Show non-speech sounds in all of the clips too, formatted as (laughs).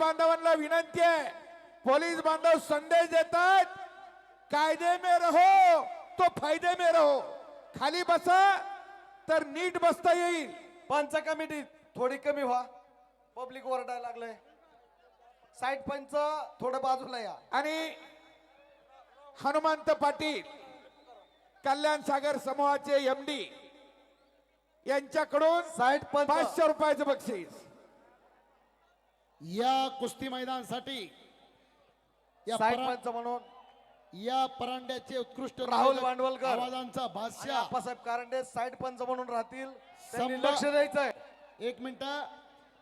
बांधवांना विनंती आहे. पोलीस बांधव संदेश देतात. कायदे में रहो तो फायदे में रहो. खाली बसा तर नीट बसता येईल. पंच कमिटी थोडी कमी व्हा. पब्लिक ओरडायला लागलंय. साईड पंच थोडं बाजूला या. आणि हनुमंत पाटील कल्याण सागर समूहाचे एमडी यांच्याकडून साईड पंच. पाचशे रुपयाचं बक्षीस. या कुस्ती मैदानासाठी या म्हणून. या परांड्याचे उत्कृष्ट राहुल भांडवलकर. आवाजांचा भाष्या. आप्पासाहेब कारंडे साईड पंच म्हणून राहतील. त्यांनी संभा- लक्ष द्यायचंय. एक मिनिट.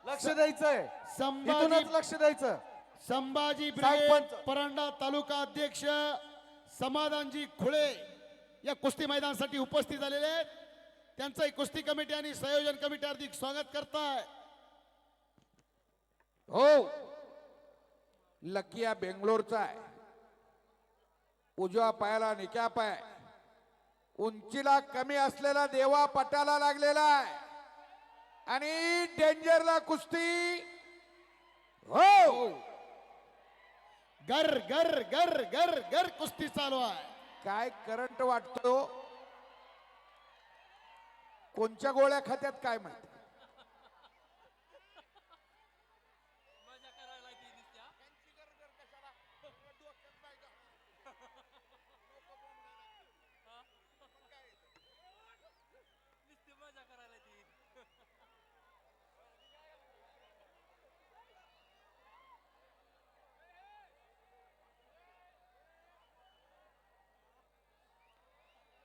लक्ष द्यायचंय. संभाजी इथूनच लक्ष द्यायचं. संभाजी ब्रिगेड. परांडा तालुका अध्यक्ष समाधानजी खुळे या कुस्ती मैदानासाठी उपस्थित झालेले आहेत. त्यांचं कुस्ती कमिटी आणि संयोजन कमिटी हार्दिक स्वागत करताय. हो. लकिया बेंगलोरचा आहे. उजवा पायाला निक्या पाय. उंचीला कमी असलेला देवा पटाला लागलेला आहे. आणि डेंजरला कुस्ती. हो. गर गर गर गर गर कुस्ती चालू आहे. काय करंट वाटतो? कोणच्या गोळ्या खात्यात काय माहिती?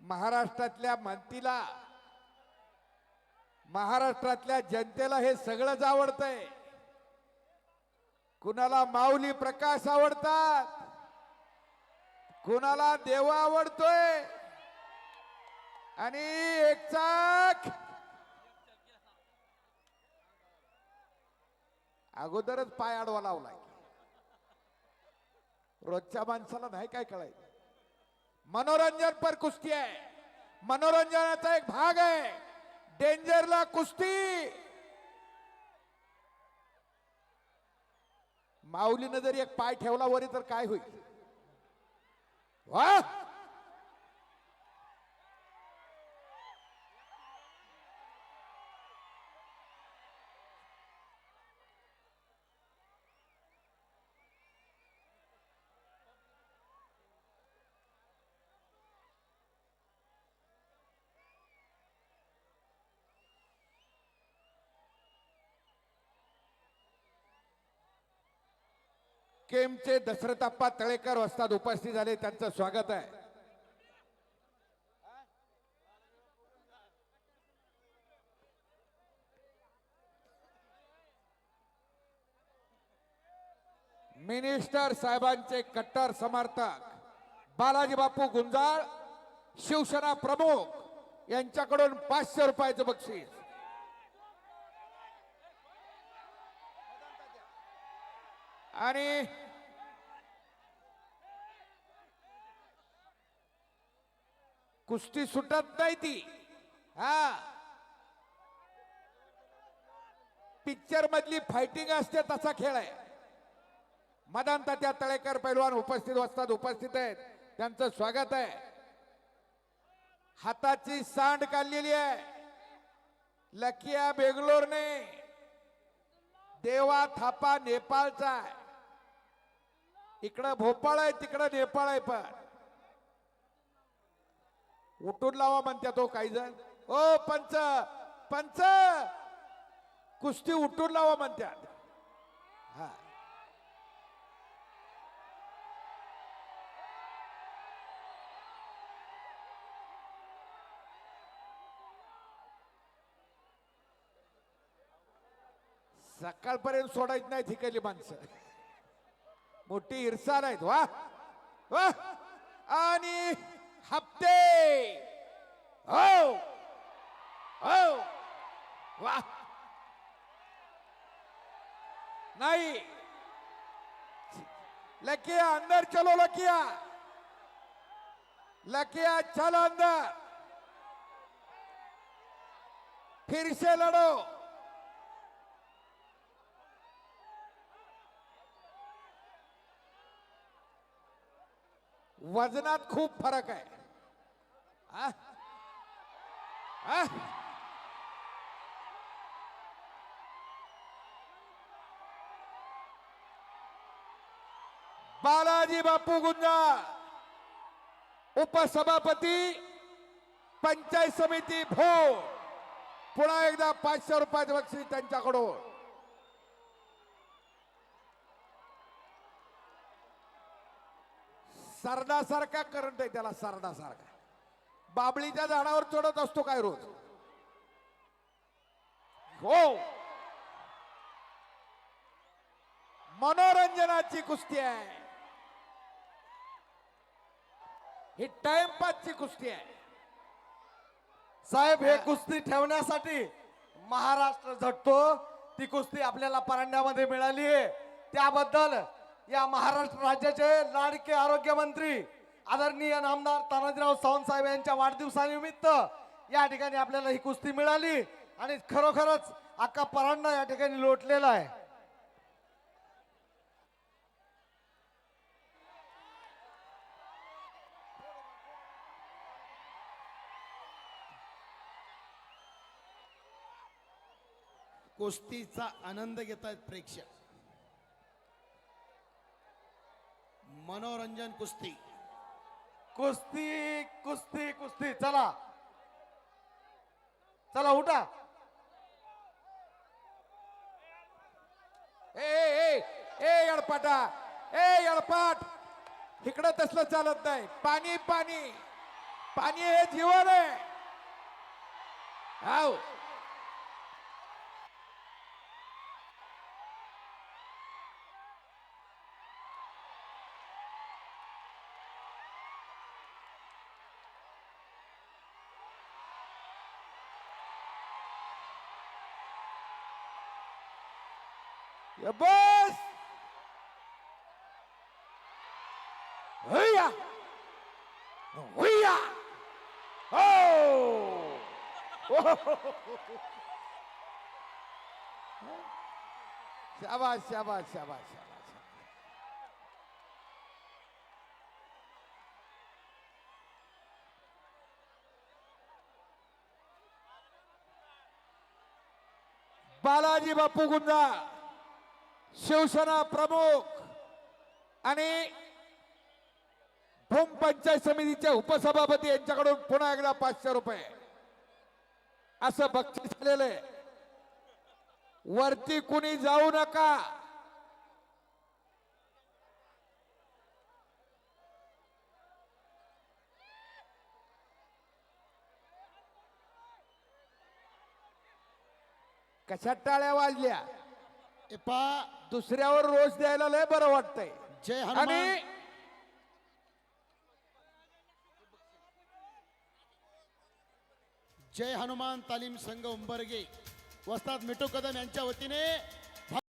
महाराष्ट्रातल्या मनतीला महाराष्ट्रातल्या जनतेला हे सगळंच आवडतंय. कुणाला माऊली प्रकाश आवडतात? कुणाला देव आवडतोय? आणि एक चाक. अगोदरच पाय आडवा लावलाय. रोजच्या माणसाला नाही काय कळायचं. मनोरंजन पर कुस्ती आहे मनोरंजनाचा एक भाग आहे डेंजरला कुस्ती माऊलीनं जरी एक पाय ठेवला वरी तर काय होईल? वा! केमचे दशरथाप्पा तळेकर वस्ताद उपस्थित झाले त्यांचं स्वागत आहे. मिनिस्टर साहेबांचे कट्टर समर्थक बालाजी बापू गुंजाळ शिवसेना प्रमुख यांच्याकडून पाचशे रुपयाचं बक्षीस. आणि कुस्ती सुटत नाही ती. हा. पिक्चर मधली फायटिंग असते तसा खेळ आहे. मदान तात्या तळेकर पैलवान उपस्थित असतात उपस्थित आहेत. त्यांचं स्वागत आहे. हाताची सांड काढलेली आहे. लकिया बेंगलोरने. देवा थापा नेपाळचा आहे. इकडं भोपाळ आहे तिकडं नेपाळ आहे पण. उठून लावा म्हणत्या तो काही जण. ओ पंच पंच! कुस्ती उठून लावा म्हणत्या. हा. सकाळपर्यंत सोडायची नाही तिकडली माणसं. मोठी इरसार आहेत वा. वा. आणि हप्ते. हो. हो. वा. नाही. लकिया अंदर चलो लकिया. लकिया चलो अंदर. फिर से लड़ो वजनात खूप फरक आहे आ? आ? बालाजी बापू गुंजा उपसभापती पंचायत समिती भो पुन्हा एकदा पाचशे रुपयाचं बक्षीस त्यांच्याकडून सरदासारखा करंट आहे त्याला सरदासारखा बाबळीच्या झाडावर चढत असतो काय रोज? हो. मनोरंजनाची कुस्ती आहे. ही टाइमपासची कुस्ती आहे. साहेब हे कुस्ती ठेवण्यासाठी महाराष्ट्र झटतो. ती कुस्ती आपल्याला परांड्यामध्ये मिळाली आहे. त्याबद्दल या महाराष्ट्र राज्याचे लाडके आरोग्य मंत्री आदरणीय नामदार तानाजीराव सावंत साहेब यांच्या वाढदिवसानिमित्त या ठिकाणी आपल्याला ही कुस्ती मिळाली आणि खरोखरच अख्खा परांना या ठिकाणी लोटलेला आहे. कुस्तीचा आनंद घेत आहेत प्रेक्षक. मनोरंजन कुस्ती. कुस्ती कुस्ती कुस्ती. चला. चला उठा. ए ए ए ए यडपाटा. ए यडपाट. इकडं तसलं चालत नाही. पाणी पाणी. पाणी हे जीवन आहे. हाव. Ya bos! Huya! Huya! Oh! (laughs) शाबाश शाबाश शाबाश शाबाश बालाजी बापू गुंजा शिवसेना प्रमुख आणि भूम पंचायत समितीचे उपसभापती यांच्याकडून पुन्हा एकदा पाचशे रुपये. असं बक्षीस दिलेलं आहे. वरती कुणी जाऊ नका. कशा टाळ्या वाजल्या? पा दुसऱ्यावर रोज द्यायला लय बरं वाटतंय. जय आणि हनुमान जय हनुमान तालीम संघ उंबरगे. वस्ताद मिठू कदम यांच्या वतीने